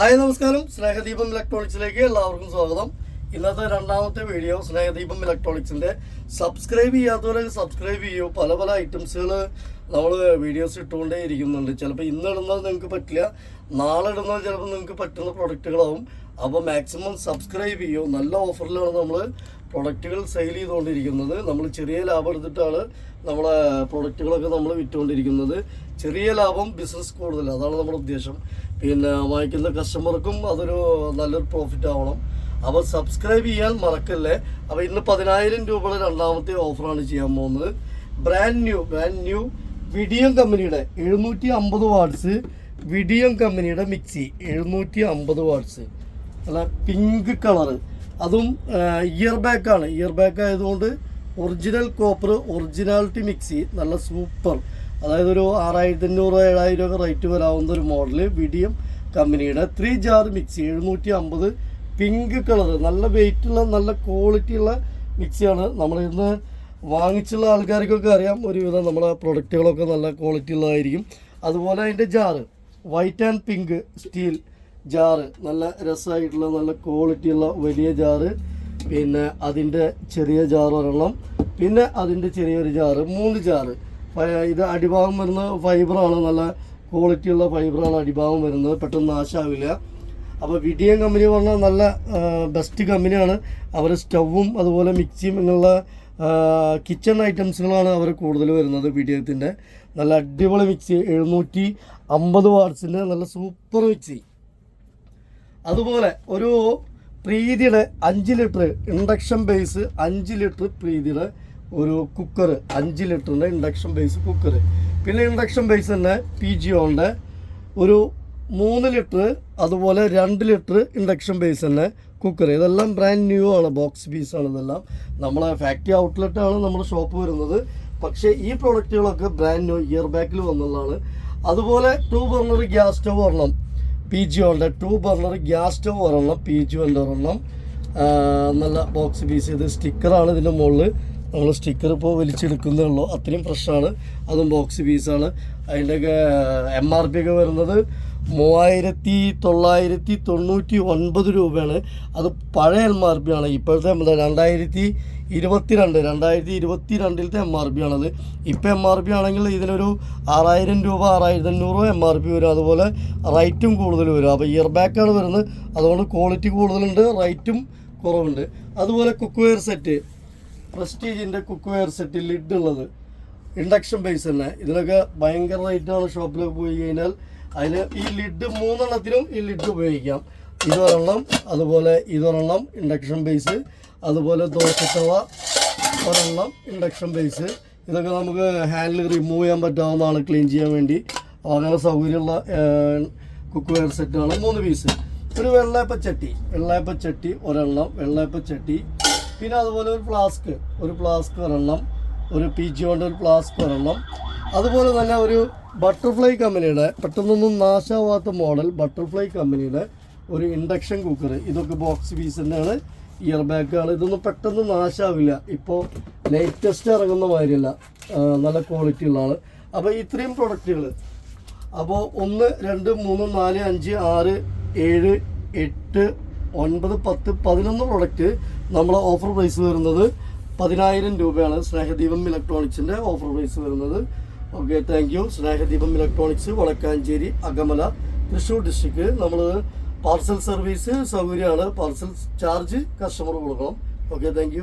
Hi നമസ്കാരം. സ്നേഹദീപം ഇലക്ട്രോണിക്സിലേക്ക് എല്ലാവർക്കും സ്വാഗതം. ഇന്നത്തെ രണ്ടാമത്തെ വീഡിയോ സ്നേഹദീപം ഇലക്ട്രോണിക്സിന്റെ സബ്സ്ക്രൈബ് ചെയ്യാത്തവരെ സബ്സ്ക്രൈബ് ചെയ്യൂ. പല പല ഐറ്റംസുകൾ നമ്മൾ വീഡിയോസ് ഇട്ടുകൊണ്ടേ ഇരിക്കുന്നുണ്ട്. ചിലപ്പോൾ ഇന്ന് ഇടുന്നത് നിങ്ങൾക്ക് പറ്റില്ല നാളെ ഇടുന്നത് ചിലപ്പോൾ നിങ്ങൾക്ക് പറ്റുന്ന പ്രൊഡക്റ്റുകളാവും അപ്പോൾ മാക്സിമം സബ്സ്ക്രൈബ് ചെയ്യൂ. നല്ല ഓഫറിലാണ് നമ്മൾ പ്രൊഡക്റ്റുകൾ സെയിൽ ചെയ്തുകൊണ്ടിരിക്കുന്നത്. നമ്മൾ ചെറിയ ലാഭം എടുത്തിട്ടാണ് നമ്മളെ പ്രൊഡക്റ്റുകളൊക്കെ നമ്മൾ വിറ്റുകൊണ്ടിരിക്കുന്നത്. ചെറിയ ലാഭം ബിസിനസ് കൂടുതൽ. അതാണ് നമ്മുടെ ഉദ്ദേശം. പിന്നെ വാങ്ങിക്കുന്ന കസ്റ്റമർക്കും അതൊരു നല്ലൊരു പ്രോഫിറ്റ് ആവണം. അപ്പോൾ സബ്സ്ക്രൈബ് ചെയ്യാൻ മറക്കല്ലേ. അപ്പോൾ ഇന്ന് പതിനായിരം രൂപയുടെ രണ്ടാമത്തെ ഓഫറാണ് ചെയ്യാൻ പോകുന്നത്. Brand new brand new Vidiem കമ്പനിയുടെ എഴുന്നൂറ്റി അമ്പത് വാട്ട്സ് വിഡിയം കമ്പനിയുടെ മിക്സി എഴുന്നൂറ്റി അമ്പത് വാട്ട്സ് അല്ല പിങ്ക് കളറ് അതും ഇയർ ബാക്കാണ് ഇയർ ബാക്ക് ആയതുകൊണ്ട് ഒറിജിനൽ കോപ്പർ ഒറിജിനാലിറ്റി മിക്സി നല്ല സൂപ്പർ അതായത് ഒരു ആറായിരത്തി അഞ്ഞൂറ് ഏഴായിരം ഒക്കെ റേറ്റ് വരാവുന്ന ഒരു മോഡൽ വിഡിയം കമ്പനിയുടെ ത്രീ ജാർ മിക്സി എഴുന്നൂറ്റി അമ്പത് പിങ്ക് കളർ നല്ല വെയിറ്റുള്ള നല്ല ക്വാളിറ്റിയുള്ള മിക്സിയാണ് നമ്മൾ ഇന്ന് വാങ്ങിച്ചുള്ള ആൾക്കാർക്കൊക്കെ അറിയാം ഒരുവിധം നമ്മളെ പ്രൊഡക്റ്റുകളൊക്കെ നല്ല ക്വാളിറ്റി ഉള്ളതായിരിക്കും. അതുപോലെ അതിന്റെ jar white and pink steel jar നല്ല രസമായിട്ടുള്ള നല്ല ക്വാളിറ്റിയുള്ള വലിയ ജാറ് പിന്നെ അതിന്റെ ചെറിയ ജാറ് ഒരെണ്ണം. പിന്നെ അതിന്റെ ചെറിയൊരു ജാറ് മൂന്ന് ജാറ് ഇത് അടിഭാഗം വരുന്നത് ഫൈബറാണ്. നല്ല ക്വാളിറ്റിയുള്ള ഫൈബറാണ് അടിഭാഗം വരുന്നത്. പെട്ടെന്ന് നാശാവില്ല. അപ്പോൾ വിഡിയം കമ്പനി പറഞ്ഞാൽ നല്ല ബെസ്റ്റ് കമ്പനിയാണ്. അവർ സ്റ്റൗവും അതുപോലെ മിക്സിയും ഇങ്ങനെയുള്ള കിച്ചൺ ഐറ്റംസുകളാണ് അവർ കൂടുതൽ വരുന്നത് വിഡിയത്തിന്റെ നല്ല അടിപൊളി മിക്സി എഴുന്നൂറ്റി അമ്പത് വാട്ട്സിന്റെ നല്ല സൂപ്പർ മിക്സി. അതുപോലെ ഒരു പ്രീതിയുടെ അഞ്ച് ലിറ്റർ ഇൻഡക്ഷൻ ബേസ് അഞ്ച് ലിറ്റർ പ്രീതിയുടെ ഒരു കുക്കർ അഞ്ച് ലിറ്ററിന്റെ ഇൻഡക്ഷൻ ബേസ് കുക്കർ പിന്നെ ഇൻഡക്ഷൻ ബേസ് തന്നെ പി ജി ഓണിന്റെ ഒരു മൂന്ന് ലിറ്റർ അതുപോലെ രണ്ട് ലിറ്റർ ഇൻഡക്ഷൻ ബേസ് തന്നെ കുക്കർ ഇതെല്ലാം ബ്രാൻഡ് ന്യൂ ആണ് ബോക്സ് പീസാണ് ഇതെല്ലാം. നമ്മളെ ഫാക്ടറി ഔട്ട്ലെറ്റാണ് നമ്മുടെ ഷോപ്പ് വരുന്നത്. പക്ഷേ ഈ പ്രോഡക്റ്റുകളൊക്കെ ബ്രാൻഡ് ന്യൂ ഇയർ ബാക്കിൽ വന്നുള്ളതാണ്. അതുപോലെ ടു ബർണർ ഗ്യാസ് സ്റ്റവ് ഒരെണ്ണം. P G two burner gas stove ഒരെണ്ണം പി ജി ഒരെണ്ണം. നല്ല ബോക്സ് പീസ് ചെയ്ത് സ്റ്റിക്കറാണ് ഇതിന്റെ മുകളിൽ നമ്മൾ സ്റ്റിക്കർ ഇപ്പോൾ വലിച്ചെടുക്കുന്നേ ഉള്ളൂ. അത്രയും പ്രശ്നമാണ് അതും ബോക്സ് പീസാണ് അതിന്റെയൊക്കെ എം ആർ പി ഒക്കെ വരുന്നത് മൂവായിരത്തി തൊള്ളായിരത്തി തൊണ്ണൂറ്റി ഒൻപത് രൂപയാണ്. അത് പഴയ എം ആർ പി ആണ്. ഇപ്പോഴത്തെ എന്താ രണ്ടായിരത്തി ഇരുപത്തിരണ്ട് രണ്ടായിരത്തി ഇരുപത്തി രണ്ടിലത്തെ എം ആർ പി ആണത്. ഇപ്പോൾ എം ആർ പി ആണെങ്കിൽ ഇതിനൊരു ആറായിരം രൂപ ആറായിരത്തി അഞ്ഞൂറ് എം ആർ പി വരും. അതുപോലെ റൈറ്റും കൂടുതൽ വരും. അപ്പോൾ ഇയർ ബാക്കാണ് വരുന്നത്. അതുകൊണ്ട് ക്വാളിറ്റി കൂടുതലുണ്ട് റൈറ്റും കുറവുണ്ട്. അതുപോലെ കുക്ക് വെയർ സെറ്റ് പ്രസ്റ്റീജിന്റെ കുക്ക് വെയർ സെറ്റ് ലിഡ് ഉള്ളത്. ഇൻഡക്ഷൻ ബേസ് തന്നെ. ഇതിനൊക്കെ ഭയങ്കര റേറ്റാണ് ഷോപ്പിലൊക്കെ പോയി കഴിഞ്ഞാൽ അതിന് ഈ ലിഡ് മൂന്നെണ്ണത്തിനും ഈ ലിഡ് ഉപയോഗിക്കാം. ഇതൊരെണ്ണം അതുപോലെ ഇതൊരെണ്ണം ഇൻഡക്ഷൻ ബേസ് അതുപോലെ ദോശത്തവ ഒരെണ്ണം ഇൻഡക്ഷൻ ബേസ്. ഇതൊക്കെ നമുക്ക് ഹാൻഡിൽ റിമൂവ് ചെയ്യാൻ പറ്റാവുന്നതാണ് ക്ലീൻ ചെയ്യാൻ വേണ്ടി. അങ്ങനെ സൗകര്യമുള്ള കുക്ക് വെയർ സെറ്റാണ് മൂന്ന് പീസ് ഒരു വെള്ളയപ്പ ചട്ടി വെള്ളയപ്പ ചട്ടി ഒരെണ്ണം വെള്ളയപ്പ ചട്ടി പിന്നെ അതുപോലെ ഒരു ഫ്ലാസ്ക് ഒരു ഫ്ലാസ്ക് ഒരെണ്ണം ഒരു പി ജി കൊണ്ട് ഒരു ഫ്ലാസ്ക് ഒരെണ്ണം. അതുപോലെ തന്നെ ഒരു ബട്ടർഫ്ലൈ കമ്പനിയുടെ പെട്ടെന്നൊന്നും നാശാവാത്ത മോഡൽ ബട്ടർഫ്ലൈ കമ്പനിയുടെ ഒരു ഇൻഡക്ഷൻ കുക്കർ ഇതൊക്കെ ബോക്സ് പീസിന്റെയാണ് ഇയർ ബാഗുകൾ ഇതൊന്നും പെട്ടെന്ന് നാശാവില്ല. ഇപ്പോൾ ലേറ്റസ്റ്റ് ഇറങ്ങുന്ന മാതിരിയല്ല. നല്ല ക്വാളിറ്റി ഉള്ളതാണ് അപ്പോൾ ഇത്രയും പ്രൊഡക്റ്റുകൾ അപ്പോൾ ഒന്ന് രണ്ട് മൂന്ന് നാല് അഞ്ച് ആറ് ഏഴ് എട്ട് ഒൻപത് പത്ത് പതിനൊന്ന് പ്രൊഡക്റ്റ് നമ്മളെ ഓഫർ പ്രൈസ് വരുന്നത് പതിനായിരം രൂപയാണ്. സ്നേഹദീപം ഇലക്ട്രോണിക്സിന്റെ ഓഫർ പ്രൈസ് വരുന്നത്. Okay thank you Snehadeepam electronics Vadakkanchery Akamala Thrissur district നമ്മൾ പാർസൽ സർവീസ് സൗകര്യമാണ്. പാർസൽ ചാർജ് കസ്റ്റമർ കൊടുക്കണം. Okay thank